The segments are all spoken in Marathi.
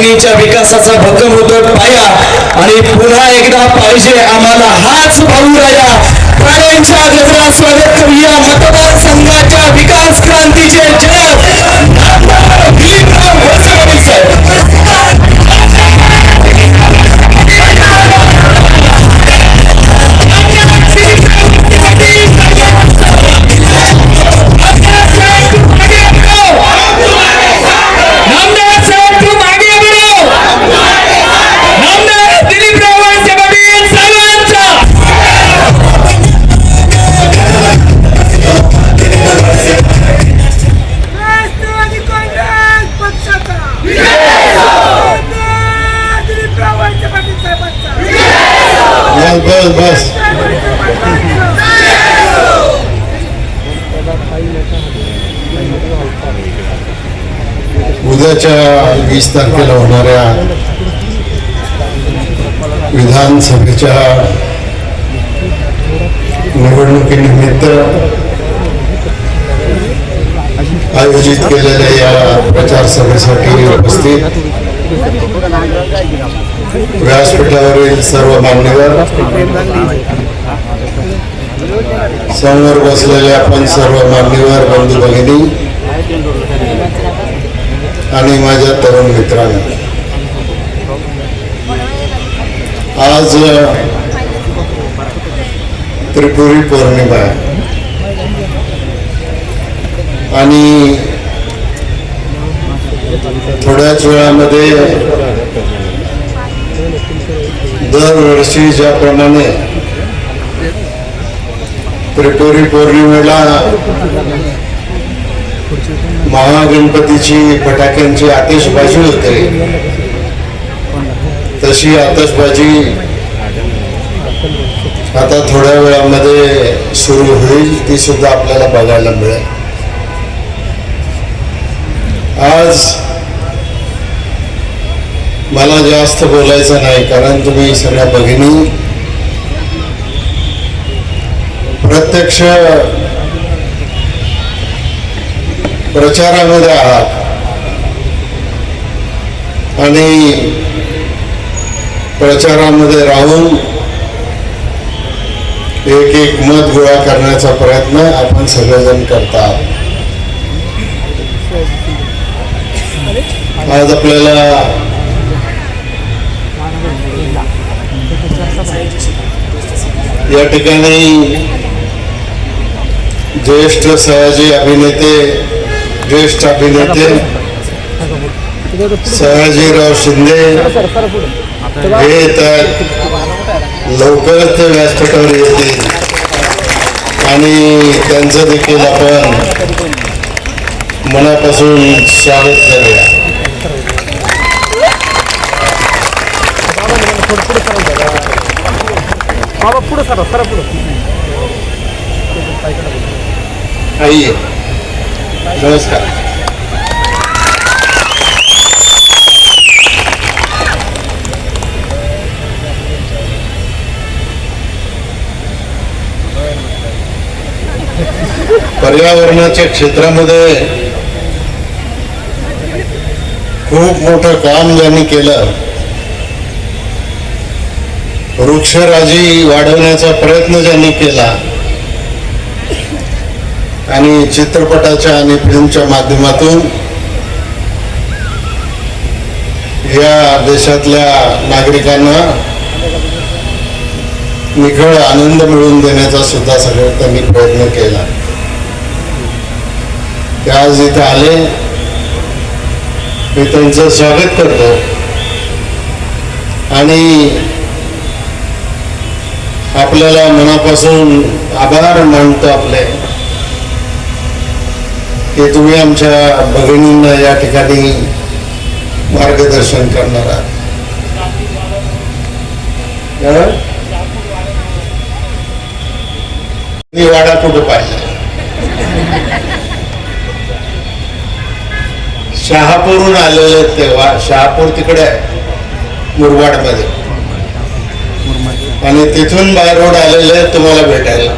भगिनीच्या विकासाचा भक्कम होतो पाया आणि पुन्हा एकदा पाहिजे आम्हाला हाच भाऊ राया. प्राण्यांच्या गजरात स्वागत करूया. मतदारसंघाच्या विकास क्रांतीचे जनक. दिलीपराव वळसे साहेब. उद्याच्या वीस तारखेला होणाऱ्या विधानसभेच्या निवडणुकीनिमित्त आयोजित केलेल्या या प्रचार सभेसाठी उपस्थित व्यासपीठावरील सर्व मान्यवर समोर बसलेले आपण सर्व मान्यवर बंधू भगिनी आणि माझ्या तरुण मित्रांनो. आज त्रिपुरी पौर्णिमा आहे. आणि थोड्याच वेळामध्ये दरवर्षी ज्याप्रमाणे त्रिपुरी पौर्णिमेला महागणपतीची फटाक्यांची आतिषबाजी होते. तशी आतषबाजी आता थोड्या वेळामध्ये सुरू होईल ती सुद्धा आपल्याला बघायला मिळेल. आज मला जास्त बोलायचं नाही कारण तुम्ही सगळ्या भगिनी. प्रत्यक्ष प्रचारामध्ये आहात. आणि प्रचारामध्ये राहून एक एक मत गोळा करण्याचा प्रयत्न आपण सगळेजण करतात. आज आपल्याला या ठिकाणी ज्येष्ठ सयाजी अभिनेते ज्येष्ठ अभिनेते सयाजीराव शिंदे. हे तर लवकरच ते व्यासपीठावर येतील. आणि त्यांचं देखील आपण मनापासून स्वागत करूया. पुढे सर सर पुढे आई. नमस्कार. पर्यावरणाच्या क्षेत्रामध्ये खूप मोठं काम ज्यांनी केलं वृक्षराजी वाढवण्याचा प्रयत्न ज्यांनी केला आणि चित्रपटाच्या आणि फिल्मच्या माध्यमातून या देशातल्या नागरिकांना निखळ आनंद मिळवून देण्याचा सुद्धा सगळं त्यांनी प्रयत्न केला. ते आज इथे आले. मी त्यांचं स्वागत करतो. आणि आपल्याला मनापासून आभार मानतो आपले. ते तुम्ही आमच्या भगिनींना या ठिकाणी मार्गदर्शन करणार आहात. मी वाडा कुठं पाहिजे? शहापूरहून आलेले आहेत तेव्हा शहापूर तिकडे आहे मुरबाडमध्ये आणि तिथून बाय रोड आलेले आहेत तुम्हाला भेटायला.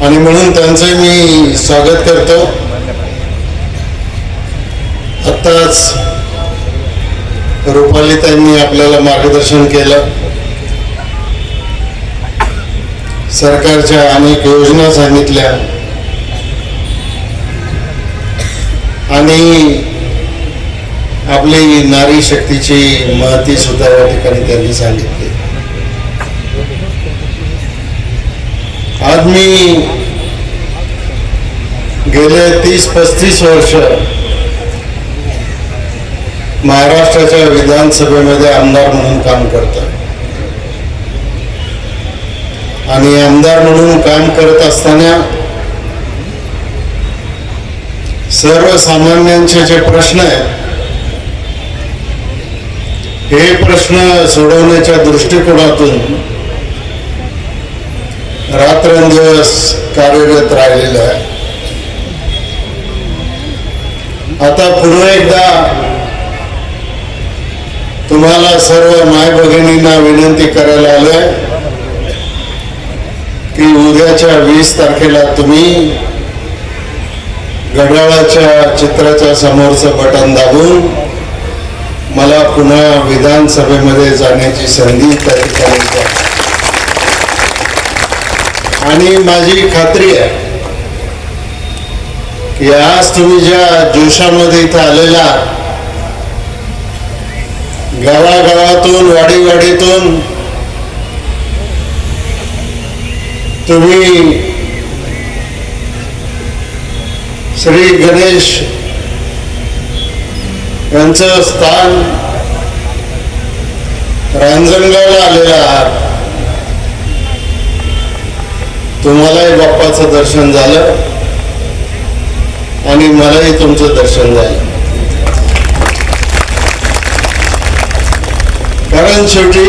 आणि म्हणून त्यांचे मी स्वागत करतो. आत्ताच रुपालीताईंनी आपल्याला मार्गदर्शन केलं. सरकारच्या अनेक योजना सांगितल्या. आणि आपली नारी शक्तीची महती सुद्धा या ठिकाणी त्यांनी सांगितली. आज मी गेले तीस पस्तीस वर्ष महाराष्ट्राच्या विधानसभेमध्ये आमदार म्हणून काम करतो आणि आमदार म्हणून काम करत असताना सर्वसामान्यांचे जे प्रश्न आहेत हे प्रश्न सोडवण्याच्या दृष्टिकोनातून रात्रंदिवस कार्यरत राहिलेलं आहे. आता पुन्हा एकदा तुम्हाला सर्व माय भगिनींना विनंती करायला आलोय की उद्याच्या वीस तारखेला तुम्ही घड्याळाच्या चित्राच्या समोरचं बटन दाबून मला पुन्हा विधानसभेमध्ये जाण्याची संधी त्या ठिकाणी द्या. आणि माझी खात्री आहे की आज तुम्ही ज्या जोशामध्ये इथं आलेला गावागावातून वाडीवाडीतून तुम्ही श्री गणेश यांचं स्थान रांजणगावला आलेलं आहात. तुम्हालाही बाप्पाचं दर्शन झालं आणि मलाही तुमचं दर्शन झालं. कारण शेवटी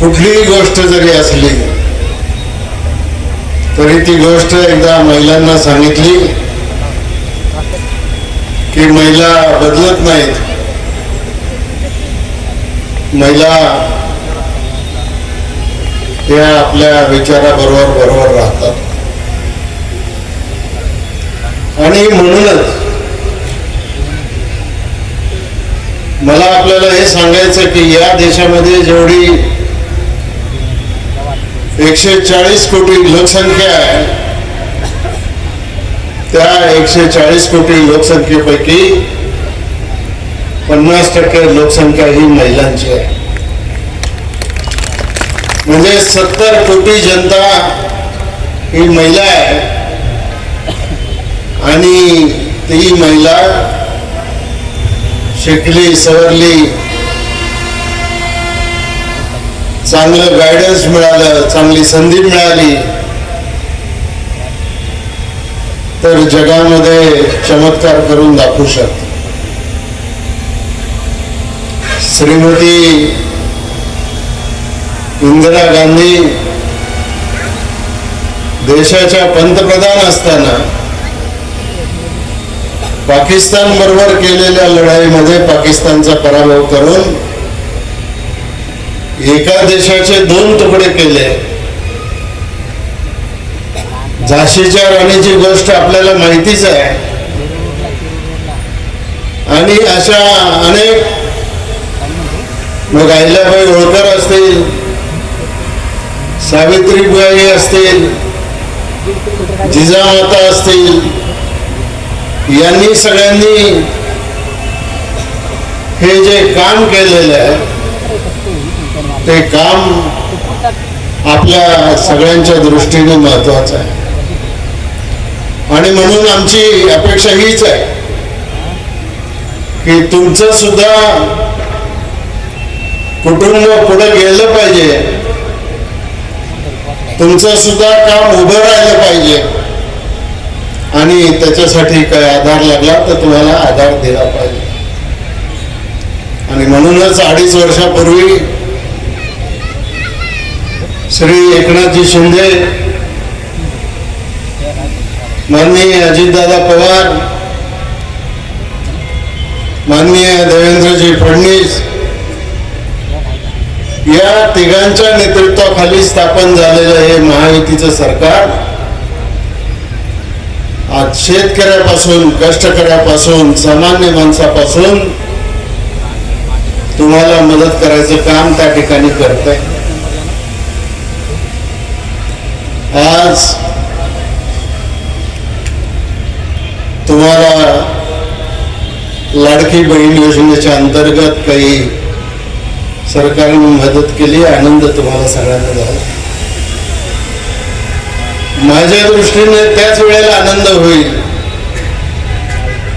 कुठलीही गोष्ट जरी असली तरी ती गोष्ट एकदा महिलांना सांगितली की महिला बदलत नाहीत. महिला त्या आपल्या विचाराबरोबर बरोबर राहतात. आणि म्हणूनच मला आपल्याला हे सांगायचं की या देशामध्ये जेवढी एकशे चाळीस कोटी लोकसंख्या आहे त्या एकशे चाळीस कोटी लोकसंख्येपैकी पन्नास टक्के लोकसंख्या ही महिलांची आहे. म्हणजे सत्तर कोटी जनता ही महिला आहे आणि ती महिला शिकली सवरली चांगलं गायडन्स मिळालं चांगली संधी मिळाली. तर जगामध्ये चमत्कार करून दाखवू शकते. श्रीमती इंदिरा गांधी देशाच्या पंतप्रधान असताना पाकिस्तान बरोबर केलेल्या लढाईमध्ये पाकिस्तानचा पराभव करून एका देशाचे दोन तुकडे केले. झाशीच्या राणीची गोष्ट आपल्याला माहितीच आहे. आणि अशा अनेक मग आहिल्याबाई होळकर असतील सावित्रीबाई असतील जिजामाता असतील यांनी सगळ्यांनी हे जे काम केलेलं आहे ते काम आपल्या सगळ्यांच्या दृष्टीने महत्वाचं आहे. आणि म्हणून आमची अपेक्षा हीच आहे की तुमचं सुद्धा कुटुंब पुढे गेलं पाहिजे. तुमचं सुद्धा काम उभं राहिलं पाहिजे. आणि त्याच्यासाठी काय आधार लागला तर तुम्हाला आधार दिला पाहिजे. आणि म्हणूनच अडीच वर्षापूर्वी श्री एकनाथजी शिंदे माननीय अजितदादा पवार माननीय देवेंद्रजी फडणवीस या तिघांच्या नेतृत्वाखाली स्थापन झालेलं हे महायुतीचं सरकार आज शेतकऱ्यापासून कष्टकऱ्यापासून सामान्य माणसापासून तुम्हाला मदत करायचं काम त्या ठिकाणी करत आहे आज तुम्हाला लाडकी बहीण योजनेच्या अंतर्गत काही सरकारने मदत केली आनंद तुम्हाला सगळ्यांना झाला. माझ्या दृष्टीने त्याच वेळेला आनंद होईल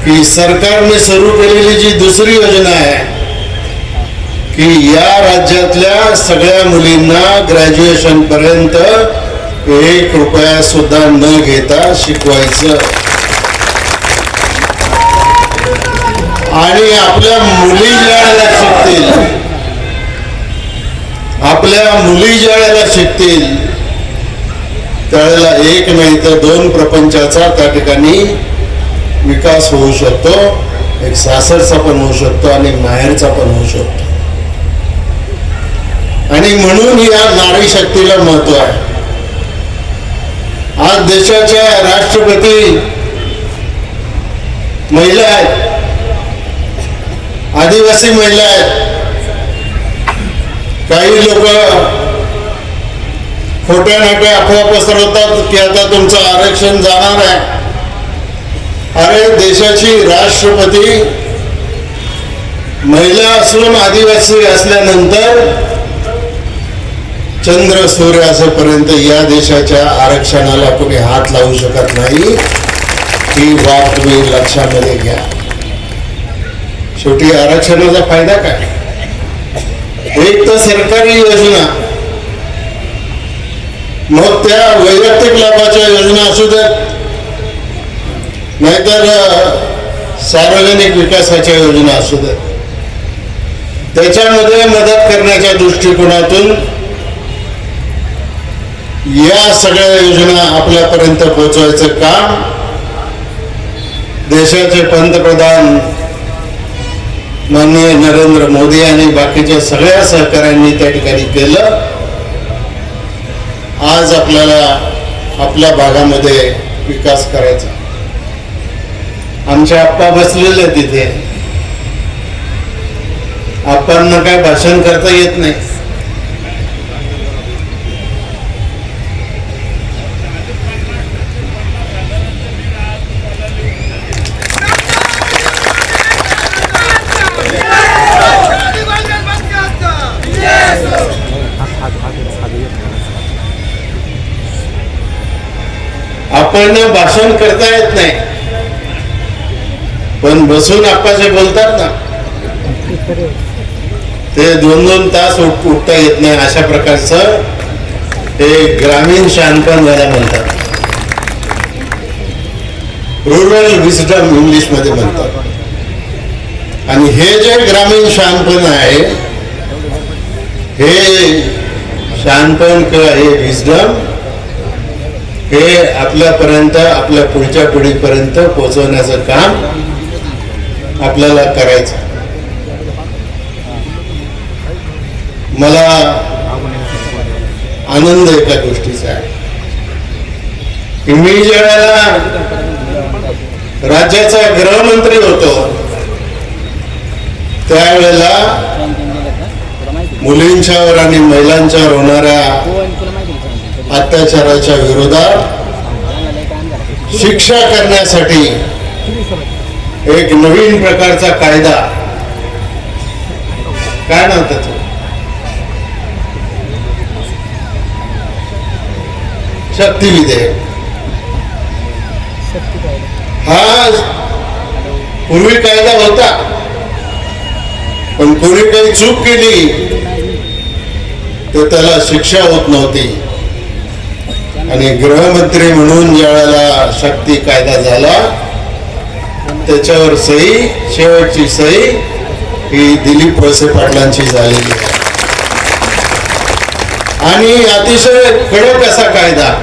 की सरकारने सुरू केलेली जी दुसरी योजना आहे की या राज्यातल्या सगळ्या मुलींना ग्रॅज्युएशन पर्यंत एक रुपया सुद्धा न घेता शिकवायचं. आणि आपल्या मुली ज्या शिकतील. आपल्या मुली ज्या वेळेला शिकतील त्यावेळेला एक नाही तर दोन प्रपंचाचा त्या ठिकाणी विकास होऊ शकतो. एक सासरचा पण होऊ शकतो आणि माहेरचा पण होऊ शकतो. आणि म्हणून या नारी शक्तीला महत्त्व आहे. आज देशाच्या राष्ट्रपती महिला आहेत. आदिवासी महिला आहेत. काही लोक खोट्या नाट्या अफवा पसरवतात की आता तुमचं आरक्षण जाणार आहे. अरे देशाची राष्ट्रपती महिला असून आदिवासी असल्यानंतर चंद्र सूर्य असेपर्यंत या देशाच्या आरक्षणाला कुणी हात लावू शकत नाही. ही बाब तुम्ही लक्षामध्ये घ्या. शेवटी आरक्षणाचा फायदा काय? एक तर सरकारी योजना. मग त्या वैयक्तिक लाभाच्या योजना असू देत. नाहीतर सार्वजनिक विकासाच्या योजना असू देत. त्याच्यामध्ये मदत करण्याच्या दृष्टिकोनातून या सगळ्या योजना आपल्यापर्यंत पोहोचवायचं काम देशाचे पंतप्रधान माननीय नरेंद्र मोदी आणि बाकीच्या सगळ्या सहकाऱ्यांनी त्या ठिकाणी केलं. आज आपल्याला आपल्या भागामध्ये विकास करायचा. आमच्या आप्पा बसलेले तिथे. आप्पांना काय भाषण करता येत नाही. आपण भाषण करता येत नाही. पण बसून आप्पा जे बोलतात ना ते दोन दोन तास उठता येत नाही. अशा प्रकारचं हे ग्रामीण शहाणपण याला म्हणतात. रुरल विस्डम इंग्लिशमध्ये म्हणतात. आणि हे जे ग्रामीण शहाणपण आहे हे शहाणपण किंवा हे विस्डम हे आपल्यापर्यंत आपल्या पुढच्या पिढीपर्यंत पोहोचवण्याचं काम आपल्याला करायचं. मला आनंद एका गोष्टीचा. आहे की मी ज्या वेळेला राज्याचा गृहमंत्री होतो त्यावेळेला मुलींच्यावर आणि महिलांच्यावर होणाऱ्या अत्याचाराच्या विरोधात शिक्षा करण्यासाठी एक नवीन प्रकारचा कायदा. काय नाव त्याचं? शक्ती विधेयक हा पूर्वी कायदा होता. पण कोणी काही चूक केली. तर त्याला शिक्षा होत नव्हती. आणि गृहमंत्री म्हणून ज्या वेळेला शक्ती कायदा झाला. त्याच्यावर सही शेवटची सही ही दिलीप वळसे पाटलांची झालेली आहे. आणि अतिशय कडक असा कायदा.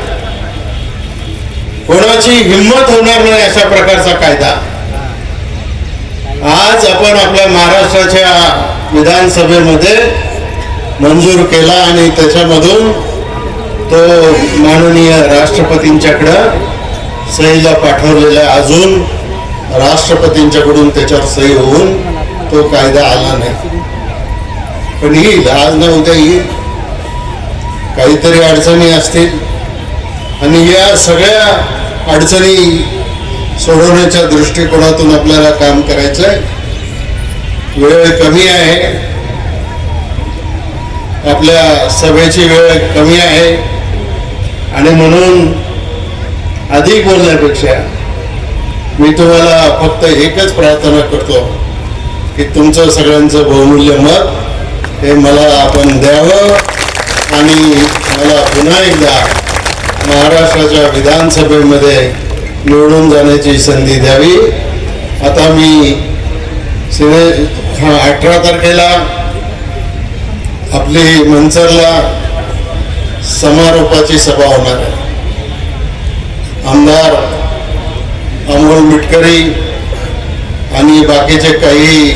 कोणाची हिंमत होणार नाही अशा प्रकारचा कायदा. आज आपण आपल्या महाराष्ट्राच्या विधानसभेमध्ये मंजूर केला आणि त्याच्यामधून तो माननीय राष्ट्रपतींच्याकडं सहीला पाठवलेला आहे. अजून राष्ट्रपतींच्याकडून त्याच्यावर सही होऊन तो कायदा आला नाही. पण येईल आज ना उद्या येईल काहीतरी अडचणी असतील. आणि या सगळ्या अडचणी सोडवण्याच्या दृष्टिकोनातून आपल्याला काम करायचं आहे वेळ कमी आहे. आपल्या सभेची वेळ कमी आहे. आणि म्हणून अधिक बोलण्यापेक्षा मी तुम्हाला फक्त एकच प्रार्थना करतो की तुमचं सगळ्यांचं बहुमूल्य मत हे मला आपण द्यावं आणि मला पुन्हा एकदा महाराष्ट्राच्या विधानसभेमध्ये निवडून जाण्याची संधी द्यावी. आता मी सिने अठरा तारखेला आपली मंचरला समारोपाची सभा होणार आहे. आमदार अमोल मिटकरी आणि बाकीचे काही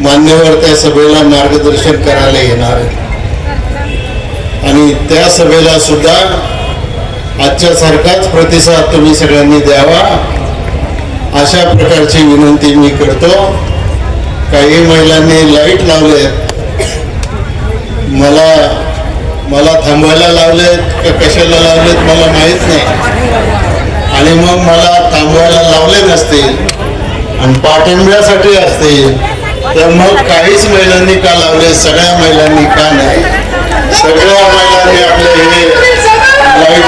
मान्यवर त्या सभेला मार्गदर्शन करायला येणार आहे आणि त्या सभेला सुद्धा आजच्या सारखाच प्रतिसाद तुम्ही सगळ्यांनी द्यावा. अशा प्रकारची विनंती मी करतो. काही महिलांनी लाइट लावले मला मला थांबवायला लावलेत का कशाला लावलेत मला माहीत नाही. आणि मग मला थांबवायला लावले नसतील आणि पाठिंब्यासाठी असतील तर मग काहीच महिलांनी का लावले सगळ्या महिलांनी का नाही? सगळ्या महिलांनी आपले हे लाइट